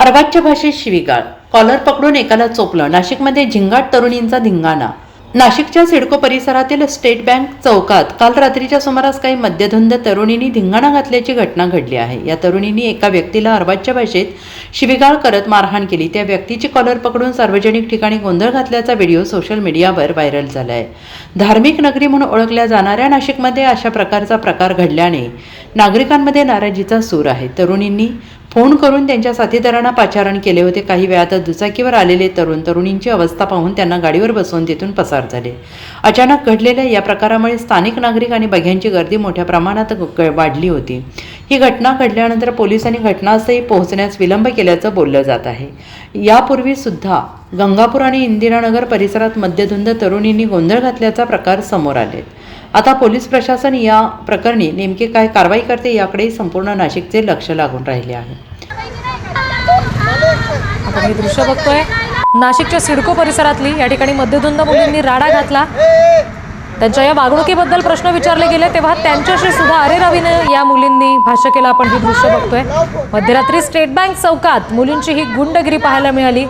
अर्वाच्य भाषेत शिवीगाळ. कॉलर पकडून एकाला चोपलं. नाशिकमध्ये झिंगाट तरुणींचा धिंगाणा. नाशिकच्या सिडको परिसरातील स्टेट बँक चौकात काल रात्रीच्या सुमारास काही मध्यधुंद तरुणींनी धिंगाणा घातल्याची घटना घडली आहे. या तरुणींनी एका व्यक्तीला अर्वाच्य भाषेत शिवीगाळ करत मारहाण केली. त्या व्यक्तीची कॉलर पकडून सार्वजनिक ठिकाणी गोंधळ घातल्याचा व्हिडिओ सोशल मीडियावर व्हायरल झाला आहे धार्मिक नगरी म्हणून ओळखल्या जाणाऱ्या नाशिकमध्ये अशा प्रकारचा प्रकार घडल्याने नागरिकांमध्ये नाराजीचा सूर आहे. तरुणींनी फोन करून त्यांच्या साथीदारांना पाचारण केले होते. काही वेळातच दुचाकीवर आलेले तरुण तरुणींची अवस्था पाहून त्यांना गाडीवर बसवून तिथून पसार झाले. अचानक घडलेल्या या प्रकारामुळे स्थानिक नागरिक आणि बघ्यांची गर्दी मोठ्या प्रमाणात वाढली होती. ही घटना घडल्यानंतर पोलिसांनी घटनास्थळी पोहोचण्यास विलंब केल्याचं बोललं जात आहे. यापूर्वी सुद्धा गंगापूर आणि इंदिरानगर परिसरात मद्यधुंद तरुणींनी गोंधळ घातल्याचा प्रकार समोर आले. आता पोलीस प्रशासन या प्रकरणी नेमके काय कारवाई करते याकडे संपूर्ण नाशिकचे लक्ष लागून राहिले आहे. आपण हे दृश्य बघतोय. नाशिकच्या सिडको परिसरातली या ठिकाणी मध्यधुंद मुलींनी राडा घातला. त्यांच्या या वागणुकीबद्दल प्रश्न विचारले गेले तेव्हा त्यांच्याशी सुद्धा अरे रवीने या मुलींनी भाष्य केलं. आपण हे दृश्य बघतोय. मध्यरात्री स्टेट बँक चौकात मुलींची ही गुंडगिरी पाहायला मिळाली.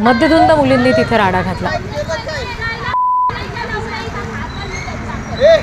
मध्यधुंद मुलींनी तिथे राडा घातला. A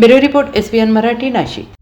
bureau report S Marathi Nashik.